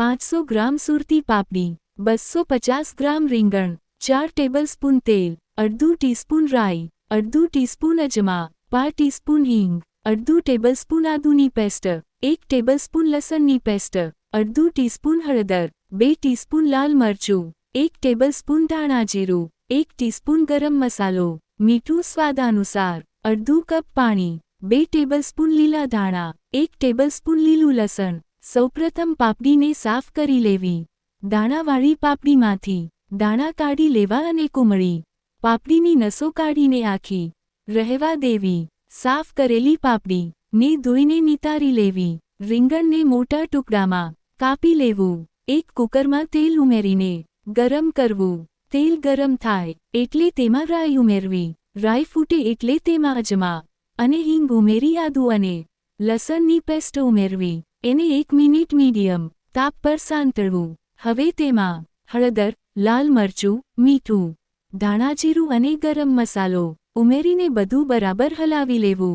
પાંચસો ગ્રામ સુરતી પાપડી, બસો પચાસ ગ્રામ રીંગણ, ચાર ટેબલસ્પૂન તેલ, અડધું ટીસ્પૂન રાઈ, અડધું ટીસ્પૂન અજમા, પાંચ ટીસ્પૂન હિંગ, અડધું ટેબલસ્પૂન આદુની પેસ્ટ, એક ટેબલસ્પૂન લસણની પેસ્ટ, અડધું ટીસ્પૂન હળદર, બે ટીસ્પૂન લાલ મરચું, એક ટેબલસ્પૂન ધાણા જીરું, એક ટીસ્પૂન ગરમ મસાલો, મીઠું સ્વાદ અનુસાર, અડધું કપ પાણી, બે ટેબલસ્પૂન લીલા ધાણા, એક ટેબલસ્પૂન લીલું લસણ સૌપ્રથમ પાપડીને સાફ કરી લેવી. દાણાવાળી પાપડીમાંથી દાણા કાઢી લેવા અને કુમળી. પાપડીની નસો કાઢીને આખી રહેવા દેવી. સાફ કરેલી પાપડી ને ધોઈને નિતારી લેવી. રીંગણને મોટા ટુકડામાં કાપી લેવું. એક કુકરમાં તેલ ઉમેરીને ગરમ કરવું. તેલ ગરમ થાય એટલે તેમાં રાઈ ઉમેરવી. રાઈ ફૂટે એટલે તેમાં અજમા અને હિંગ ઉમેરી આદુ અને લસણની પેસ્ટ ઉમેરવી. એને એક મિનિટ મીડિયમ, તાપ પર સાંતળવું હવે તેમાં, હળદર, લાલ મરચું, મીઠું ધાણાજીરું અને ગરમ મસાલો ઉમેરીને બધું બરાબર હલાવી લેવું.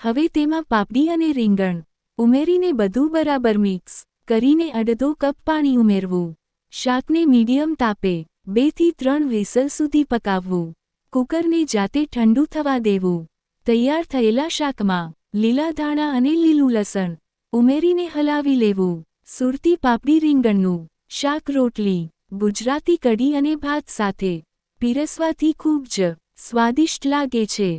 હવે તેમાં પાપડી અને રીંગણ ઉમેરીને બધું બરાબર મિક્સ કરીને અડધો કપ પાણી ઉમેરવું. શાકને મીડિયમ તાપે બેથી ત્રણ વિસલ સુધી પકાવવું. કુકરને જાતે ઠંડુ થવા દેવું. તૈયાર થયેલા શાકમાં લીલા ધાણા અને લીલું લસણ ઉમેરીને હલાવી લેવું. સુરતી પાપડી રીંગણનું શાક રોટલી, ગુજરાતી કઢી અને ભાત સાથે પીરસવાથી ખૂબ જ સ્વાદિષ્ટ લાગે છે.